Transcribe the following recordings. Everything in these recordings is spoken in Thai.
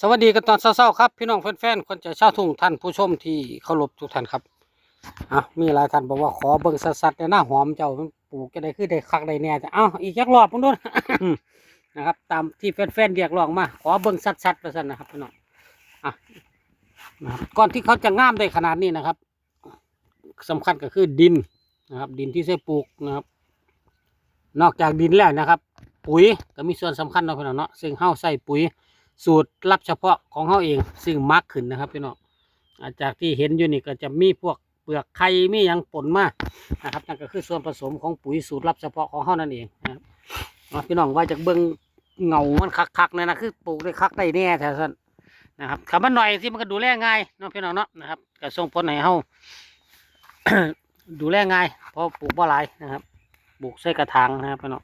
สวัสดีกันตอนเช้าๆครับ พี่น้องแฟนๆคนใจเช่าทุ่งท่านผู้ชมที่เคารพทุกท่านครับอะมีหลายท่านบอกว่าขอเบิ่งสัดๆในหน้าหอมเจ้ามันปลูกจะได้คือได้คักได้แน่จะเอ้าอีกจักรอบพุ่นด้วยนะครับ ตามที่แฟนๆเรียกร้องมาขอเบิ่งสัดๆไปสั่นนะครับพี่น้องอะนะครับก่อนที่เขาจะงามได้ขนาดนี้นะครับสำคัญก็คือดินนะครับ ดินที่ใช้ปลูกนะครับ นอกจากดินแล้วนะครับ ปุ๋ยก็มีส่วนสำคัญเนาะพี่น้องเนาะซึ่งเฮาใส่ปุ๋ย สูตรลับเฉพาะของเขาเอง ซึ่งมักขึ้นนะครับพี่น้องจากที่เห็นอยู่นี่ก็จะมีพวกเปลือกไข่มียังปนมานะครับนั่นก็คือส่วนผสมของปุ๋ยสูตรลับเฉพาะของเขานั่นเองนะครับพี่น้องว่าจากเบิ้งเงามันคักๆเนี่ยนะคือปลูกได้คักได้แน่แท้สั้นนะครับคำมันหน่อยที่มันก็ดูแลง่ายเนาะพี่น้องเนาะนะครับก็ส่งผลให้เขาดูแลง่ายเพราะปลูกบ่หลายนะครับปลูกใส่กระถางนะครับพี่น้อง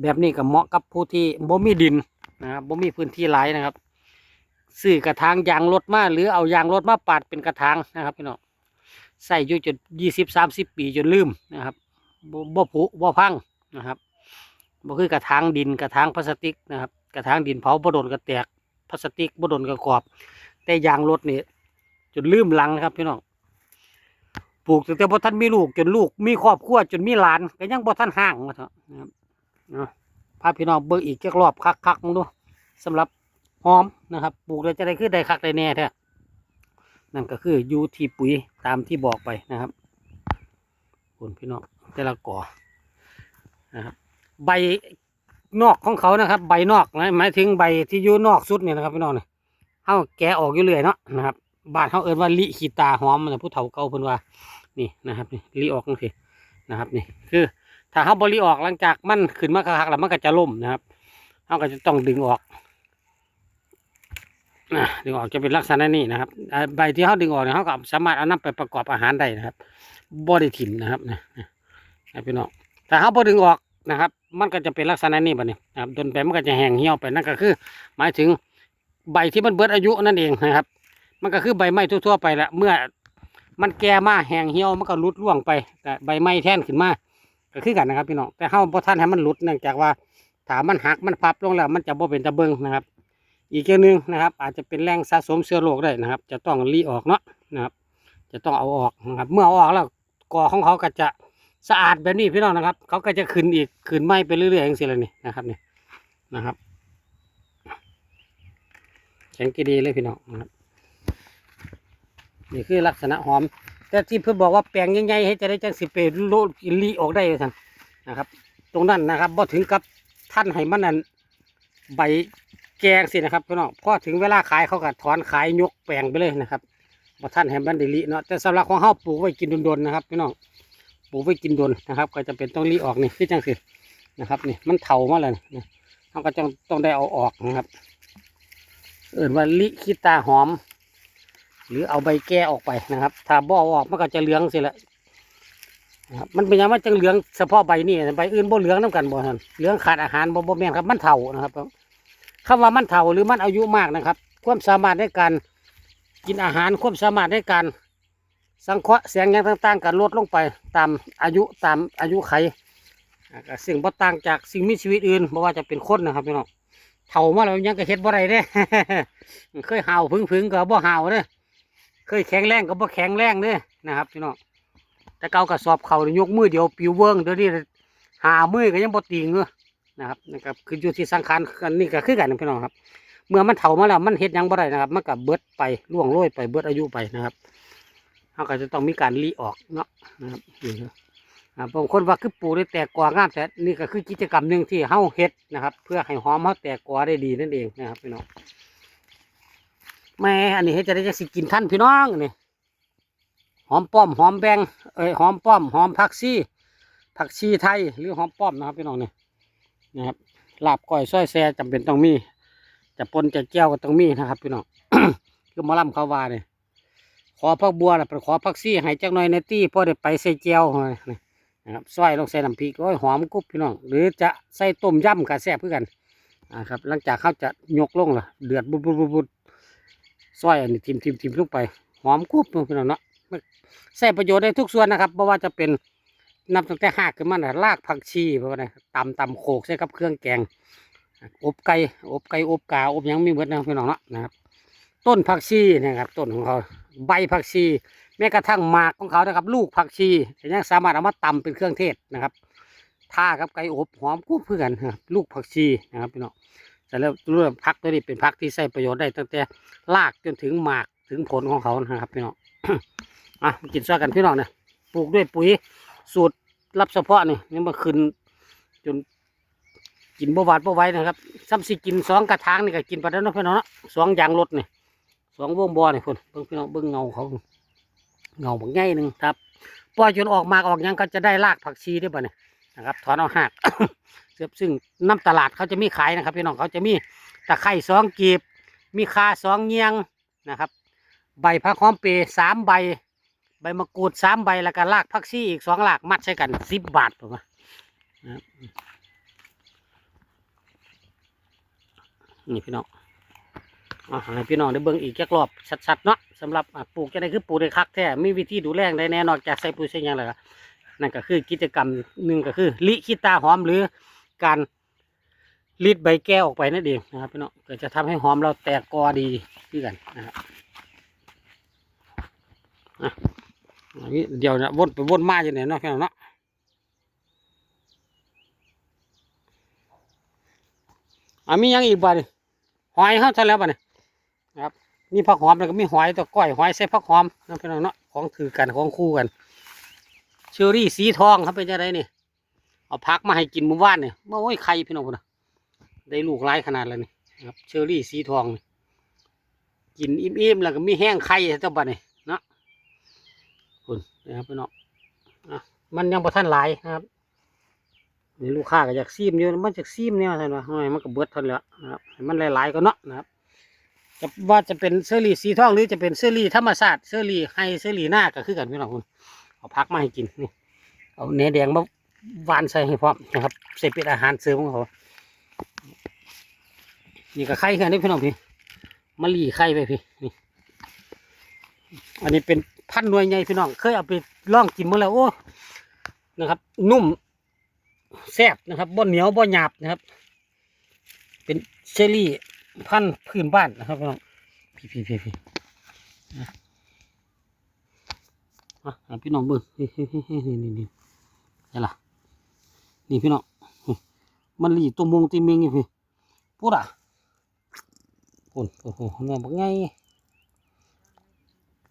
แบบนี้ก็เหมาะกับผู้ที่บ่มีดิน นะครับบ่มีพื้นที่หลายนะครับซื้อกระถางยางรถมาหรือเอายางรถมาปาดเป็นกระถางนะครับพี่น้องใส่อยู่จนยี่สิบสามสิบปีจนลืมนะครับบ่ผุบ่พังนะครับบ่คือกระถางดินกระถางพลาสติกนะครับกระถางดินเผาบ่โดนกระแตกพลาสติกบ่โดนกระกรอบ แต่ยางรถนี่จนลืมลังนะครับพี่น้องปลูกตั้งแต่บ่ทันมีลูกจนลูกมีครอบครัวจนมีหลานก็ยังบ่ทันห่างมาเถอะนะครับเนาะพาพี่น้องเบิ่งอีกจักรอบคักๆมึงดู สำหรับหอมนะครับ ปลูกแล้วจะได้ขึ้นได้คักได้แน่แท้นั่นก็คืออยูที่ปุ๋ยตามที่บอกไปนะครับคุณพี่น้องแต่ละก่อนะครับ ใบนอกของเขานะครับ ใบนอกนะหมายถึงใบที่อยู่นอกสุดเนี่ยนะครับพี่น้องเนี่ยเฮาแกะออกอยู่เรื่อยเนาะนะครับบานเฮาเอิ้นว่าลิขีตาหอมมันะผู้เฒ่าเก่าเพิ่นว่านี่นะครับนี่ลิออกจังซี่นะครับนี่คือ ถ้าเขาบริออกหลังจากมันขึ้นมาคักๆแล้วมันก็จะล่มนะครับเขาก็จะต้องดึงออก นะดึงออกจะเป็นลักษณะนี้นะครับใบที่เขาดึงออกเนี่ยเขาก็สามารถเอานำไปประกอบอาหารได้นะครับบริถิ่นนะครับนะนะพี่น้องถ้าเขาบดึงออกนะครับ มันก็จะเป็นลักษณะนี้แบบนี้นะครับจนไปมันก็จะแห้งเหี่ยวไปนั่นก็คือ หมายถึงใบที่มันเบิดอายุนั่นเองนะครับ มันก็คือใบไม้ทั่วๆไปละเมื่อมันแก่มาแห้งเหี่ยวมันก็รุดร่วงไปแต่ใบไม้แท่นขึ้นมาก็คือกันนะครับพี่น้องแต่เฮาบ่ทันให้มันหลุดเนื่องจากว่าถามันหักมันพับลงแล้ว มันจะบ่เป็นตะเบิงนะครับ อีกอย่างหนึงนะครับ อาจจะเป็นแรงสะสมเชื้อโรคได้นะครับ จะต้องรีออกเนาะนะครับ จะต้องเอาออกนะครับ เมื่อเอาออกแล้วกอของเขาก็จะสะอาดแบบนี้พี่น้องนะครับ เขาก็จะขึ้นอีกขึ้นไหมไปเรื่อยๆอย่างเสียเลยนี่นะครับนี่นะครับแข็งกีดีเลยพี่น้องนะครับนี่คือลักษณะหอม แต่ที่เพื่อนบอกว่าแปลงใหญ่ๆให้จะได้จังสิเปรโลลีออกได้ท่านนะครับ ตรงนั้นนะครับบ่ถึงกับท่านให้มันนั่นใบ แกงสินะครับพี่น้องพอถึงเวลาขายเขาก็ถอนขายยกแปลงไปเลยนะครับบ่ท่านให้มันด้ลีเนาะแต่สำหรับของเฮาปลูกไว้กินดนๆนะครับพี่น้องปลูกไว้กินดนนะครับ ก็จะเป็นต้องลีออกนี่คือจังสินะครับนี่มันเถามาแล้วนี่เขาก็ต้องต้องได้เอาออกนะครับ เอื่นว่าลิคิตาหอม หรือเอาใบแก้ออกไปนะครับ ถ้าบ่อออกมันก็จะเหลืองสิละนะครับมันเป็นยังไงจังเหลืองเฉพาะใบนี่ใบอื่นบ่เหลืองน้ากันบ่ท่านเหลืองขาดอาหารบ่บ่แม่นครับมันเฒ่านะครับ คำว่ามันเฒ่าหรือมันอายุมากนะครับ ความสามารถในการกินอาหารความสามารถในการสังเคราะห์แสงอย่างต่างๆก็ลดลงไปตามอายุตามอายุไขสิ่งบ่ต่างจากสิ่งมีชีวิตอื่นบ่ว่าจะเป็นคนนะครับพี่น้องเฒ่ามาแล้วยังก็เฮ็ดบ่ได้เด้เคยเห่าพึ่งๆก็บ่เห่าเด้เคยแข็งแรงก็บ่แข็งแรงเด้นะครับพี่น้องแต่เก่ากระสอบเข่ายกมือเดียวปิวเวิ้งเดี๋ยวนี้หามือก็ยังบ่ติงเนอ นะครับนะครับคืออยู่ที่สังขารกันนี่ก็คือกันพี่น้องครับ เมื่อมันเฒ่ามาแล้วมันเฮ็ดยังบ่ได้นะครับ มันก็เบิดไปล่วงโรยไปเบิดอายุไปนะครับเขาก็จะต้องมีการรีออกเนาะนะครับนี่ครับาบางคนว่าคือปลูกได้แตกกวางามแต่นี่ก็คือกิจกรรมหนึ่งที่เฮาเฮ็ดนะครับ เพื่อให้หอมเฮาแตกกวาได้ดีนั่นเองนะครับพี่น้องแม่อันนี้เฮ็ดจะได้จะสิกินท่านพี่น้องนี่หอมป้อมหอมแบงเอ้ยหอมป้อมหอมผักชีผักชีไทยหรือหอมป้อมนะครับพี่น้องเนี่ นะครับลาบก้อยส้อยแซ่จำเป็นต้องมีจะปนจะแก้วก็ต้องมีนะครับพี่น้องคือมอลำเขาว่าเนี่ยขอพักบัวนะไปขอผักชีให้จักหน่อยในตี้พอได้ไปใส่แก้วนะครับซอยลงใส่น้ำพริกโอ้ยหอมกรุบพี่น้องหรือจะใส่ต้มยำก็แซ่บเพื่อกันนะครับหลังจากเขาจะยกลงล่ะเดือดบุบบุบบุบซอยอันนี้ทิมทิมทิมลงไปหอมกรุบพี่น้องเนาะใช้ประโยชน์ได้ทุกส่วนนะครับเพราะว่าจะเป็น นับตั้งแต่หากขึ้นมาน่ะรากผักชีเพราะว่าตำตำโขกใส่กับเครื่องแกง อบไก่อบไก่อบกาอบยังมีหมดนะพี่น้องเนาะนะครับ ต้นผักชีนะครับต้นของเขาใบผักชี แม้กระทั่งหมากของเขานะครับ ลูกผักชียังสามารถเอามาตำเป็นเครื่องเทศนะครับท่ากับไก่อบหอมกู้เพื่อนครับลูกผักชีนะครับพี่น้องแต่แล้วเรื่องผักตัวนี้เป็นผักที่ใช้ประโยชน์ได้ตั้งแต่รากจนถึงหมากถึงผลของเขานะครับพี่น้องอะมากินซะกันพี่น้องเนี่ยปลูกด้วยปุ๋ย สูตรรับเฉพาะนี่นี่มาขึ้นจนกินบ่หวาดบ่ไว้นะครับซ้ำสิกินสองกระถางนี่ก็กินไปแล้วเนาะพี่น้องเนาะสองยางรถนี่สองวงบอนี่คนเบิ่งพี่น้องเบิ่งเงาเขาเงาบางใหญ่หนึ่งครับปล่อยจนออกมากออกยังก็จะได้รากผักชีได้ป่ะเนี่ยนะครับถอนเอาหักเสือบซึ่งน้ำตลาดเขาจะมีขายนะครับพี่น้องเขาจะมีตะไคร่สองกีบ มีคาสองเงียงนะครับ ใบผักหอมเปรย์สามใบ ใบมะกรูดสามใบแล้วก็รากผักชีอีกสองรากมัดใช้กันสิบบาทผมนะนี่พี่น้องอ่าห้พี่น้องได้เบิ่งอีกแค่รอบชัดๆเนาะสำหรับปลูกจะได้คือปลูกได้คักแท้มีวิธีดูแลได้แน่นอนจากใส่ปุ๋ยใส่ยังเลยนั่นก็คือกิจกรรมหนึ่งก็คือ ลิคิตาหอมหรือการรีดใบแก้วออกไปนั่นเองนะครับพี่น้องก็จะทำให้หอมเราแตกกอดีขึ้นกันนะครับ อันนี้เดี๋ยวนะวนไปวนมาอยู่เนี่ยเนาะพี่น้องเนาะอะมียังอีกบ้างหอยเขาใช่แล้วบ้านี่ครับ มีผักหอมแล้วก็มีหอยตัวก้อยหอยใส่ผักหอมนะพี่น้องเนาะของถือกันของคู่กันเชอรี่สีทองครับเป็นยังไงนี่เอาพักมาให้กินมื่อวานเนี่ยโอ้ยไข่พี่น้องพุ่นนะได้ลูกหลายขนาดแล้วนี่ครับเชอรี่สีทองกินอิ่มๆแล้วก็มีแห้งไข่เจ้าบ้านนี่ นะครับพี่น้องอะมันยังบ่ทันหลายนะครับนี่ลูกค้าก็อยากซีมอยู่มันจากซีมเนี่ยท่านว่าโอ้ยมันก็เบิดเทันแล้วนะครับมันหลายๆก็เนาะนะครับจะว่าจะเป็นเซอรี่สีทองหรือจะเป็นเซอรี่ธรรมชาติเซอรี่ไฮเซอรี่หน้าก็คือกันพี่น้องคุณเอาพักมาให้กินนี่เอาเนื้อแดงมาหวานใส่ให้พร้อมนะครับใส่เป็นอาหารเสริมของเขานี่ก็ไข่แค่นี้พี่น้องพี่มะลีไข่ไปพี่นี่อันนี้เป็น พันหน่วยใหญ่พี่น้องเคยเอาไปล่องกินมาแล้วโอ้นะครับ นุ่มแซ่บนะครับบ่เหนียวบ่หยาบนะครับ เป็นเชอรี่พันพื้นบ้านนะครับพี่น้องพี่พี่พี่พี่อะพี่น้องเบิ่งนี่นี่นี่นี่นี่นี่ล่ะนี่พี่น้องมันหลีตัวมงตีเมงอยู่พี่พูดอะปุ่นโอ้โหเงาบักไง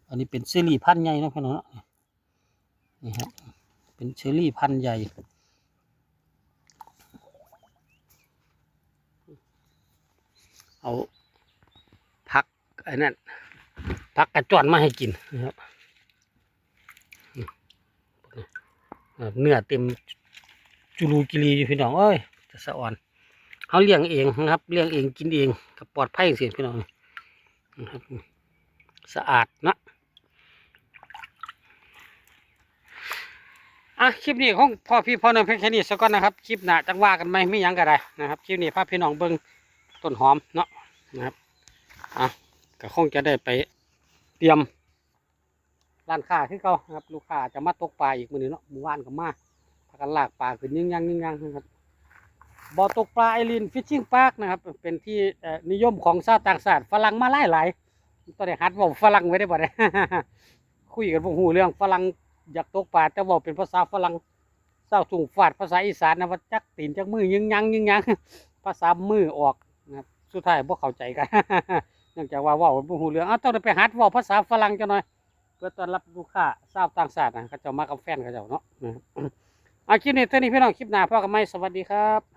อันนี้เป็นเชอรี่พันธุ์ใหญ่นะพี่น้องเนาะนี่ครับเป็นเชอรี่พันธุ์ใหญ่เอาพักไอ้นั่นพักกระจอนมาให้กินนะครับเนื้อเต็มจุลูกิรีอยู่พี่น้องเอ้ยจะสะอ่อนเขาเลี้ยงเองนะครับเลี้ยงเองกินเองกับปลอดภัยเสียพี่น้องนะครับสะอาดนะ อะคลิปนี้ของพ่อพี่พ่อน้องเพียงแค่นี้สักก่อนนะครับคลิปหน้าจังว่ากันไหมไม่ยั้งก็ได้นะครับคลิปนี้พาพี่น้องเบิ้งต้นหอมเนาะนะครับอะก็คงจะได้ไปเตรียมร้านค้าที่เขานะครับ ลูกค้าจะมาตกปลาอีกมือนี้เนาะหมู่บ้านก็มาพากันลากปลาขึ้นยิ่งยังยิ่งยังนะครับบ่อตกปลาไอรินฟิชชิ่งพาร์คนะครับ เป็นที่นิยมของชาวต่างชาติฝรั่งมาหลายหลายตอนนี้ฮัดเว่าฝรั่งไว้ได้บ่ได้คุยกันบ่ฮู้เรื่องฝรั่ง อยากตกปลาแต่เว่าเป็นภาษาฝรั่งเศร้าสูงฟาดภาษาอีสานนะว่าจักตีนจักมือยิงยังยิงยังภาษามือออกนะสุดท้ายพวกเข้าใจกันเนื่องจากว่าเว้าบ่ฮู้เรื่องอ้าวต้องไปหัดว่าภาษาฝรั่งจะหน่อย เพื่อต้อนรับลูกค้าทราบต่างชาตินะเขาจะมากับแฟนเขาเจ้าเนาะครับอะคลิปนี้เท่านี้พี่น้องคลิปหน้าพ่อกับไม่สวัสดีครับ